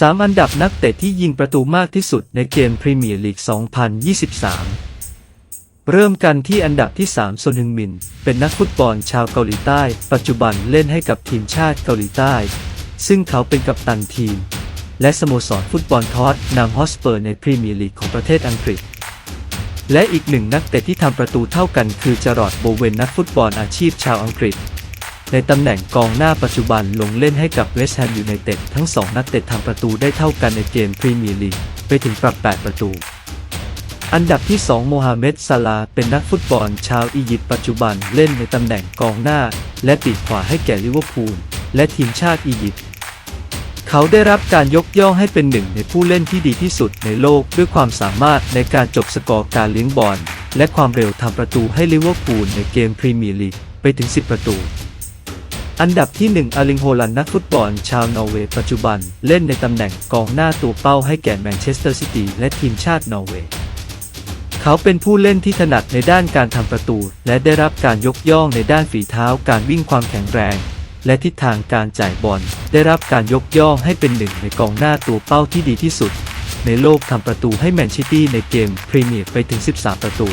3 อันดับนักเตะที่ยิงประตูมากที่สุดในเกมพรีเมียร์ลีก 2023 เริ่มกันที่อันดับที่3ซนฮึงมิน เป็นนักฟุตบอลชาวเกาหลีใต้ ปัจจุบันเล่นให้กับทีมชาติเกาหลีใต้ ซึ่งเขาเป็นกัปตันทีม และสโมสรฟุตบอลทอตนามฮอสเปอร์ในพรีเมียร์ลีกของประเทศอังกฤษ และอีกหนึ่งนักเตะที่ทำประตูเท่ากันคือจารอดโบเวนนักฟุตบอลอาชีพชาวอังกฤษ ในตำแหน่งกองหน้าปัจจุบันลงเล่นให้กับเวสต์แฮมยูไนเต็ดทั้งสองนักเตะทำประตูได้เท่ากันในเกมพรีเมียร์ลีกไปถึงปรับ 8 ประตู อันดับที่ 2 โมฮัมเหม็ดซาลาเป็นนักฟุตบอลชาวอียิปต์ปัจจุบันเล่นในตำแหน่งกองหน้า และปีกขวาให้แก่ลิเวอร์พูลและทีมชาติอียิปต์เขาได้รับการยกย่องให้เป็นหนึ่งในผู้เล่นที่ดีที่สุดในโลกด้วยความสามารถในการจบสกอร์การเลี้ยงบอลและความเร็วทำประตูให้ลิเวอร์พูลในเกมพรีเมียร์ลีกไปถึง 10 ประตู อันดับที่ 1อาริงโฮลันนักฟุตบอลชาวนอร์เวย์ปัจจุบันเล่นในตำแหน่งกองหน้าตัวเป้าให้แก่แมนเชสเตอร์ซิตี้และทีมชาตินอร์เวย์ เขาเป็นผู้เล่นที่ถนัดในด้านการทำประตู และได้รับการยกย่องในด้านฝีเท้าการวิ่งความแข็งแรง และทิศทางการจ่ายบอล ได้รับการยกย่องให้เป็นหนึ่งในกองหน้าตัวเป้าที่ดีที่สุด ในโลกทำประตูให้แมนซิตี้ในเกมพรีเมียร์ไปถึง 13 ประตู